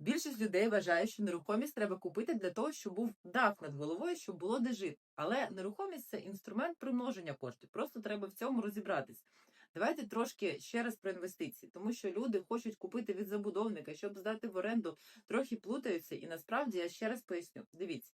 Більшість людей вважає, що нерухомість треба купити для того, щоб був дах над головою, щоб було де жити. Але нерухомість це інструмент примноження коштів. Просто треба в цьому розібратись. Давайте трошки ще раз про інвестиції, тому що люди хочуть купити від забудовника, щоб здати в оренду, трохи плутаються. І насправді я ще раз поясню: дивіться.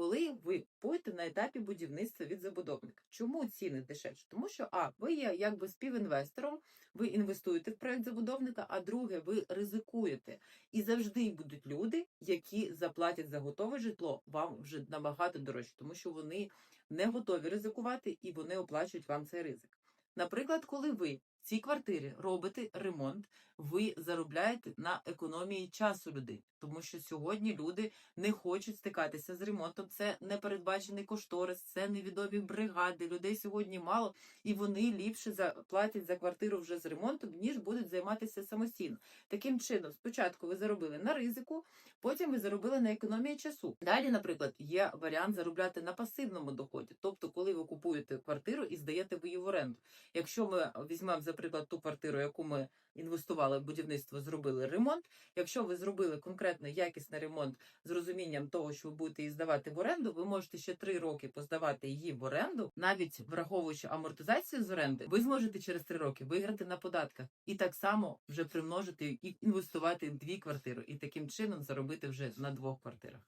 Коли ви купуєте на етапі будівництва від забудовника, чому ціни дешевші? Тому що а ви є якби співінвестором, ви інвестуєте в проект забудовника, а друге, ви ризикуєте. І завжди будуть люди, які заплатять за готове житло вам вже набагато дорожче, тому що вони не готові ризикувати і вони оплачують вам цей ризик. Наприклад, коли ви цій квартирі робите ремонт, ви заробляєте на економії часу людей, тому що сьогодні люди не хочуть стикатися з ремонтом. Це непередбачений кошторис, це невідомі бригади. Людей сьогодні мало, і вони ліпше заплатять за квартиру вже з ремонтом, ніж будуть займатися самостійно. Таким чином, спочатку ви заробили на ризику, потім ви заробили на економії часу. Далі, наприклад, є варіант заробляти на пасивному доході, тобто, коли ви купуєте квартиру і здаєте ви її в оренду. Якщо ми візьмемо, за приклад, ту квартиру, яку ми інвестували в будівництво, зробили ремонт. Якщо ви зробили конкретно якісний ремонт з розумінням того, що ви будете її здавати в оренду, ви можете ще три роки поздавати її в оренду, навіть враховуючи амортизацію з оренди, ви зможете через три роки виграти на податках і так само вже примножити і інвестувати в дві квартири, і таким чином заробити вже на двох квартирах.